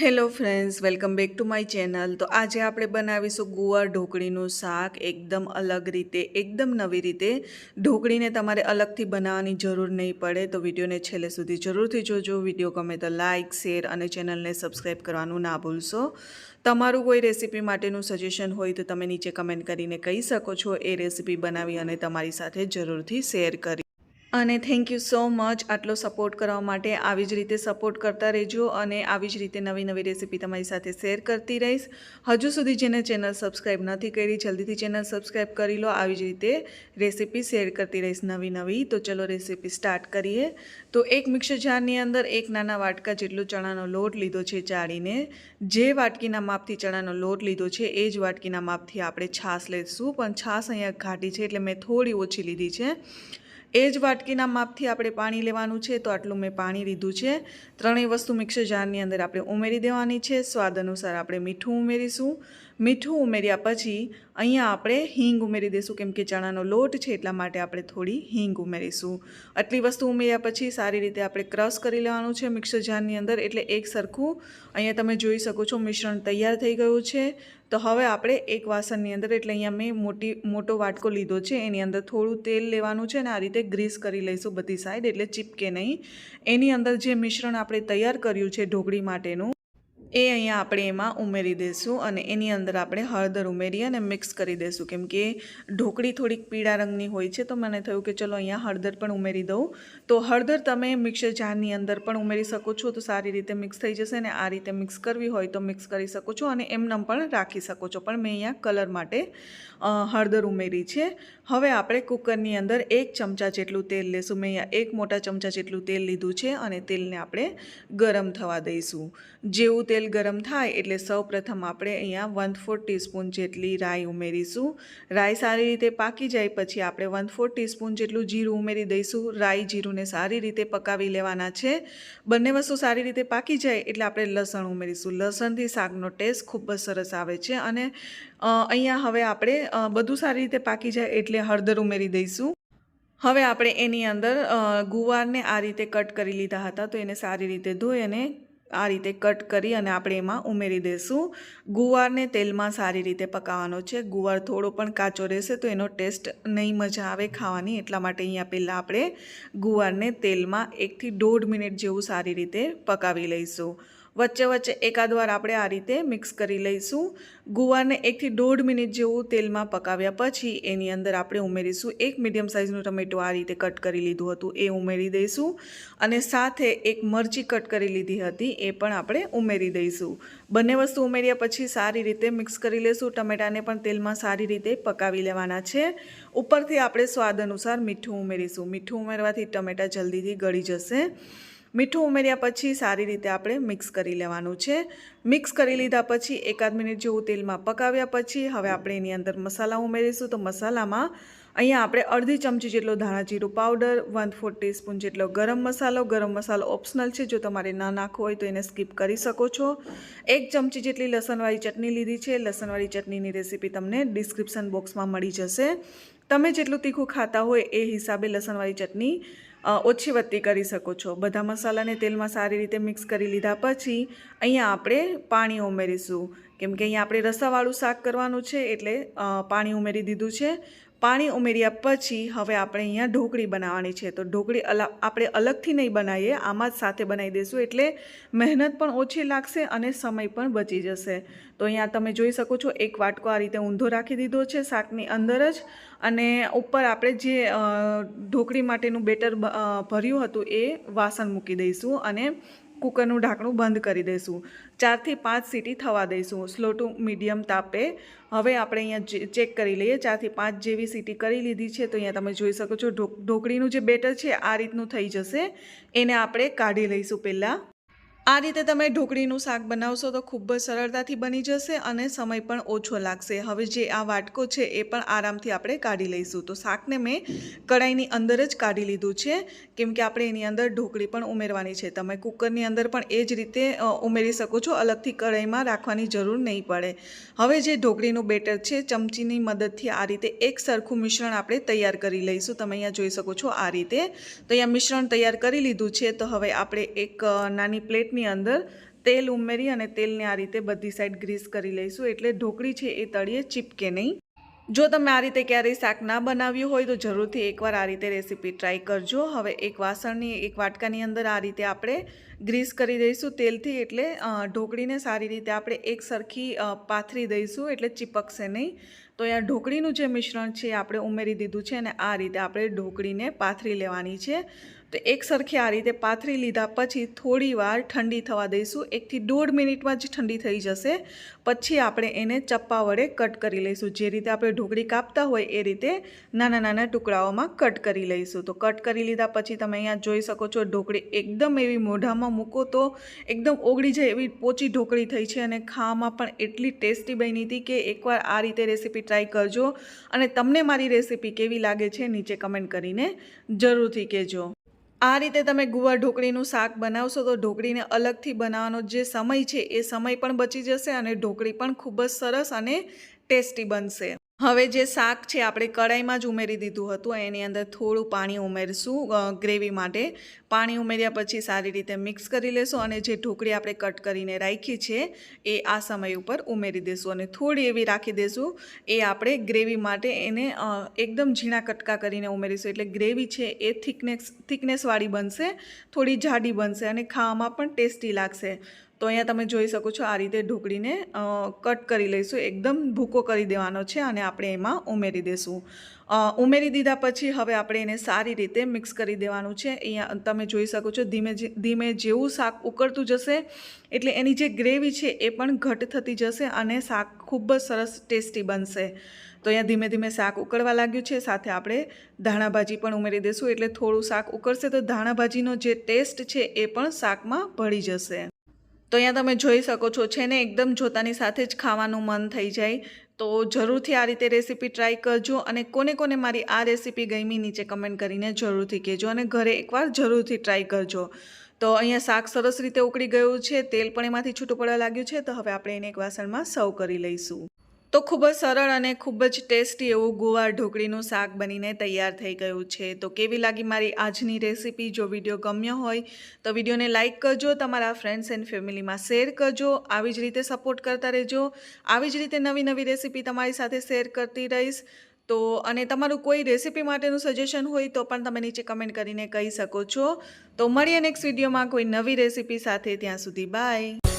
Hello friends, welcome back to my channel. તો આજે આપણે બનાવીશું ગુવાર ઢોકળીનું શાક એકદમ અલગ રીતે, એકદમ નવી રીતે. ઢોકળીને તમારે અલગથી બનાવવાની જરૂર નહીં પડે, તો વિડીયોને છેલ્લે સુધી જરૂરથી જોજો. વીડિયો ગમે તો લાઇક શેર અને ચેનલને સબસ્ક્રાઈબ કરવાનું ના ભૂલશો. તમારું કોઈ રેસીપી માટેનું સજેશન હોય તો તમે નીચે કમેન્ટ કરીને કહી શકો છો. એ રેસીપી બનાવી અને તમારી સાથે જરૂરથી શેર કરી અને થેન્ક યુ સો મચ આટલો સપોર્ટ કરવા માટે આવી જ રીતે સપોર્ટ કરતા રહેજો અને આવી જ રીતે નવી નવી રેસીપી તમારી સાથે શેર કરતી રહીશ. હજુ સુધી જેને ચેનલ સબસ્ક્રાઈબ નથી કરી, જલ્દીથી ચેનલ સબસ્ક્રાઈબ કરી લો. આવી જ રીતે રેસીપી શેર કરતી રહીશ નવી નવી. તો ચલો રેસીપી સ્ટાર્ટ કરીએ. તો એક મિક્સર જારની અંદર એક નાના વાટકા જેટલો ચણાનો લોટ લીધો છે ચાળીને જે વાટકીના માપથી ચણાનો લોટ લીધો છે, એ જ વાટકીના માપથી આપણે છાશ લઈશું. પણ છાશ અહીંયા ઘાટી છે એટલે મેં થોડી ઓછી લીધી છે. એ જ વાટકીના માપથી આપણે પાણી લેવાનું છે, તો આટલું મેં પાણી લીધું છે. ત્રણેય વસ્તુ મિક્સર જારની અંદર આપણે ઉમેરી દેવાની છે. સ્વાદ અનુસાર આપણે મીઠું ઉમેરીશું. મીઠું ઉમેર્યા પછી અહીંયા આપણે હિંગ ઉમેરી દઈશું, કેમ કે ચણાનો લોટ છે એટલા માટે આપણે થોડી હિંગ ઉમેરીશું. આટલી વસ્તુ ઉમેર્યા પછી સારી રીતે આપણે ક્રશ કરી લેવાનું છે મિક્સર જારની અંદર, એટલે એક સરખું અહીંયા તમે જોઈ શકો છો મિશ્રણ તૈયાર થઈ ગયું છે. તો હવે આપણે એક વાસણની અંદર, એટલે અહીંયા મેં મોટી, મોટો વાટકો લીધો છે, એની અંદર થોડું તેલ લેવાનું છે અને આ રીતે ગ્રીસ કરી લઈશું બધી સાઈડ, એટલે ચીપકે નહીં. એની અંદર જે મિશ્રણ આપણે તૈયાર કર્યું છે ઢોકળી માટેનું એ અહીંયા આપણે એમાં ઉમેરી દઈશું અને એની અંદર આપણે હળદર ઉમેરી અને મિક્સ કરી દઈશું કેમ કે ઢોકળી થોડીક પીળા રંગની હોય છે તો મને થયું કે ચલો અહીંયા હળદર પણ ઉમેરી દઉં. તો હળદર તમે મિક્સર જારની અંદર પણ ઉમેરી શકો છો તો સારી રીતે મિક્સ થઈ જશે અને આ રીતે મિક્સ કરવી હોય તો મિક્સ કરી શકો છો અને એમનેમ પણ રાખી શકો છો. પણ મેં અહીંયા કલર માટે હળદર ઉમેરી છે. હવે આપણે કુકરની અંદર એક ચમચા જેટલું તેલ લેશું. મેં અહીંયા એક મોટા ચમચા જેટલું તેલ લીધું છે અને તેલને આપણે ગરમ થવા દઈશું. જેવું તેલ ગરમ થાય એટલે સૌપ્રથમ આપણે અહીંયા વન ફોર ટીસ્પૂન જેટલી રાઈ ઉમેરીશું. રાઈ સારી રીતે પાકી જાય પછી આપણે વન ફોર ટીસ્પૂન જેટલું જીરું ઉમેરી દઈશું. રાઈ જીરુંને સારી રીતે પકાવી લેવાના છે. બંને વસ્તુ સારી રીતે પાકી જાય એટલે આપણે લસણ ઉમેરીશું. લસણથી શાકનો ટેસ્ટ ખૂબ જ સરસ આવે છે અને અહીંયા હવે આપણે બધું સારી રીતે પાકી જાય એટલે હળદર ઉમેરી દઈશું. હવે આપણે એની અંદર ગુવારને આ રીતે કટ કરી લીધા હતા તો એને સારી રીતે ધોઈ અને આ રીતે કટ કરી અને આપણે એમાં ઉમેરી દઈશું. ગુવારને તેલમાં સારી રીતે પકાવવાનો છે. ગુવાર થોડો પણ કાચો રહેશે તો એનો ટેસ્ટ નહીં મજા આવે ખાવાની. એટલા માટે અહીંયા પહેલાં આપણે ગુવારને તેલમાં એકથી દોઢ મિનિટ જેવું સારી રીતે પકાવી લઈશું. વચ્ચે વચ્ચે એકાદ વાર આપણે આ રીતે મિક્સ કરી લઈશું. ગુવારને એકથી દોઢ મિનિટ જેવું તેલમાં પકાવ્યા પછી એની અંદર આપણે ઉમેરીશું. એક મીડિયમ સાઇઝનું ટમેટું આ રીતે કટ કરી લીધું હતું, એ ઉમેરી દઈશું. અને સાથે એક મરચી કટ કરી લીધી હતી, એ પણ આપણે ઉમેરી દઈશું. બંને વસ્તુ ઉમેર્યા પછી સારી રીતે મિક્સ કરી લઈશું ટમેટાને પણ તેલમાં સારી રીતે પકાવી લેવાના છે. ઉપરથી આપણે સ્વાદ અનુસાર મીઠું ઉમેરીશું. મીઠું ઉમેરવાથી ટમેટા જલ્દીથી ગળી જશે. મીઠું ઉમેર્યા પછી સારી રીતે આપણે મિક્સ કરી લેવાનું છે. મિક્સ કરી લીધા પછી એકાદ મિનિટ જેવું તેલમાં પકાવ્યા પછી હવે આપણે એની અંદર મસાલા ઉમેરીશું. તો મસાલામાં અહીંયા આપણે અડધી ચમચી જેટલો ધાણા જીરું પાવડર વન ફોર ટીસ્પૂન જેટલો ગરમ મસાલો. ગરમ મસાલો ઓપ્શનલ છે. જો તમારે ના નાખવો હોય તો એને સ્કીપ કરી શકો છો. એક ચમચી જેટલી લસણવાળી ચટણી લીધી છે. લસણવાળી ચટણીની રેસીપી તમને ડિસ્ક્રિપ્શન બોક્સમાં મળી જશે. તમે જેટલું તીખું ખાતા હોય એ હિસાબે લસણવાળી ચટણી ઓછી વત્તી કરી શકો છો. બધા મસાલાને તેલમાં સારી રીતે મિક્સ કરી લીધા પછી અહીંયા આપણે પાણી ઉમેરીશું. કેમ કે અહીંયા આપણે રસાવાળું શાક કરવાનું છે એટલે પાણી ઉમેરી દીધું છે. પાણી ઉમેર્યા પછી હવે આપણે અહીંયા ઢોકળી બનાવવાની છે. તો ઢોકળી આપણે અલગથી નહીં બનાવીએ, આમાં જ સાથે બનાવી દઈશું. એટલે મહેનત પણ ઓછી લાગશે અને સમય પણ બચી જશે. તો અહીંયા તમે જોઈ શકો છો, એક વાટકો આ રીતે ઊંધો રાખી દીધો છે શાકની અંદર જ. અને ઉપર આપણે જે ઢોકળી માટેનું બેટર ભર્યું હતું એ વાસણ મૂકી દઈશું અને કુકરનું ઢાંકણું બંધ કરી દઈશું. ચારથી પાંચ સીટી થવા દઈશું. સ્લો ટુ મીડિયમ તાપે. હવે આપણે અહીંયા ચેક કરી લઈએ. ચારથી પાંચ જેવી સીટી કરી લીધી છે, તો અહીંયા તમે જોઈ શકો છો ઢોકળીનું જે બેટર છે, આ રીતનું થઈ જશે. એને આપણે કાઢી લઈશું પહેલાં. આ રીતે તમે ઢોકળીનું શાક બનાવશો તો ખૂબ જ સરળતાથી બની જશે અને સમય પણ ઓછો લાગશે. હવે જે આ વાટકો છે એ પણ આરામથી આપણે કાઢી લઈશું. તો શાકને મેં કઢાઈની અંદર જ કાઢી લીધું છે. કેમ કે આપણે એની અંદર ઢોકળી પણ ઉમેરવાની છે. તમે કુકરની અંદર પણ એ જ રીતે ઉમેરી શકો છો. અલગથી કઢાઈમાં રાખવાની જરૂર નહીં પડે. હવે જે ઢોકળીનું બેટર છે, ચમચીની મદદથી આ રીતે એક સરખું મિશ્રણ આપણે તૈયાર કરી લઈશું. તમે અહીંયા જોઈ શકો છો આ રીતે. તો અહીંયા મિશ્રણ તૈયાર કરી લીધું છે. તો હવે આપણે એક નાની પ્લેટ પ્લેટની અંદર તેલ ઉમેરી અને તેલને આ રીતે બધી સાઈડ ગ્રીસ કરી લઈશું. એટલે ઢોકળી છે એ તળીએ, ચીપકે નહીં. જો તમે આ રીતે ક્યારેય શાક ના બનાવ્યું હોય તો જરૂરથી એકવાર આ રીતે રેસીપી ટ્રાય કરજો. હવે એક વાસણની, એક વાટકાની અંદર આ રીતે આપણે ગ્રીસ કરી દઈશું તેલથી. એટલે ઢોકળીને સારી રીતે આપણે એક સરખી પાથરી દઈશું, એટલે ચીપકશે નહીં. તો અહીંયા ઢોકળીનું જે મિશ્રણ છે આપણે ઉમેરી દીધું છે અને આ રીતે આપણે ઢોકળીને પાથરી લેવાની છે. તો એક સરખી આ રીતે પાથરી લીધા પછી થોડી વાર ઠંડી થવા દઈશું. એકથી દોઢ મિનિટમાં જ ઠંડી થઈ જશે. પછી આપણે એને ચપ્પા વડે કટ કરી લઈશું. જે રીતે આપણે ઢોકળી કાપતા હોય એ રીતે નાના નાના ટુકડાઓમાં કટ કરી લઈશું. તો કટ કરી લીધા પછી તમે અહીંયા જોઈ શકો છો ઢોકળી એકદમ એવી મોઢામાં મૂકો તો એકદમ ઓગળી જાય એવી પોચી ઢોકળી થઈ છે અને ખાવામાં પણ એટલી ટેસ્ટી બની હતી કે એકવાર આ રીતે રેસીપી ટ્રાય કરજો. અને તમને મારી રેસીપી કેવી લાગે છે નીચે કમેન્ટ કરીને જરૂરથી કહેજો. આ રીતે તમે ગુવાર ઢોકળીનું શાક બનાવશો તો ઢોકળીને અલગથી બનાવવાનો જે સમય છે એ સમય પણ બચી જશે અને ઢોકળી પણ ખૂબ જ સરસ અને ટેસ્ટી બનશે. હવે જે શાક છે, આપણે કડાઈમાં જ ઉમેરી દીધું હતું, એની અંદર થોડું પાણી ઉમેરશું ગ્રેવી માટે. પાણી ઉમેર્યા પછી સારી રીતે મિક્સ કરી લેશું અને જે ઢોકળી આપણે કટ કરીને રાખી છે, એ આ સમય ઉપર ઉમેરી દેશું અને થોડી એવી રાખી દેશું. એ આપણે ગ્રેવી માટે એને એકદમ ઝીણા કટકા કરીને ઉમેરીશું. એટલે ગ્રેવી છે, એ થિકનેસ, થિકનેસવાળી બનશે, થોડી જાડી બનશે અને ખાવામાં પણ ટેસ્ટી લાગશે. તો અહીંયા તમે જોઈ શકો છો આ રીતે ઢોકળીને કટ કરી લઈશું. એકદમ ભૂકો કરી દેવાનો છે અને આપણે એમાં ઉમેરી દઈશું ઉમેરી દીધા પછી હવે આપણે એને સારી રીતે મિક્સ કરી દેવાનું છે. અહીંયા તમે જોઈ શકો છો ધીમે ધીમે જેવું શાક ઉકળતું જશે, એટલે એની જે ગ્રેવી છે એ પણ ઘટ થતી જશે અને શાક ખૂબ જ સરસ ટેસ્ટી બનશે. તો અહીંયા ધીમે ધીમે શાક ઉકળવા લાગ્યું છે. સાથે આપણે ધાણાભાજી પણ ઉમેરી દઈશું એટલે થોડું શાક ઉકળશે તો ધાણાભાજીનો જે ટેસ્ટ છે એ પણ શાકમાં ભળી જશે. તો અહીંયા તમે જોઈ શકો છો, છે ને, એકદમ જોતાની સાથે જ ખાવાનું મન થઈ જાય. તો જરૂરથી આ રીતે રેસીપી ટ્રાય કરજો અને કોને કોને મારી આ રેસીપી ગમી નીચે કમેન્ટ કરીને જરૂરથી કહેજો અને ઘરે એકવાર જરૂરથી ટ્રાય કરજો. તો અહીંયા શાક સરસ રીતે ઉકળી ગયું છે, તેલ પણ એમાંથી છૂટું પડવા લાગ્યું છે, તો હવે આપણે એને એક વાસણમાં સર્વ કરી લઈશું. તો ખૂબ જ સરળ અને ખૂબ જ ટેસ્ટી એવું ગુવાર ઢોકળીનું શાક બનીને તૈયાર થઈ ગયું છે. તો કેવી લાગી મારી આજની રેસીપી? જો વીડિયો ગમ્યો હોય તો વિડીયોને લાઇક કરજો, તમારા ફ્રેન્ડ્સ એન્ડ ફેમિલીમાં શેર કરજો, આવી જ રીતે સપોર્ટ કરતા રહેજો. આવી જ રીતે નવી નવી રેસીપી તમારી સાથે શેર કરતી રહીશ. તો અને તમારું કોઈ રેસીપી માટેનું સજેશન હોય તો પણ તમે નીચે કમેન્ટ કરીને કહી શકો છો. તો મળીએ નેક્સ્ટ વિડીયોમાં કોઈ નવી રેસીપી સાથે. ત્યાં સુધી બાય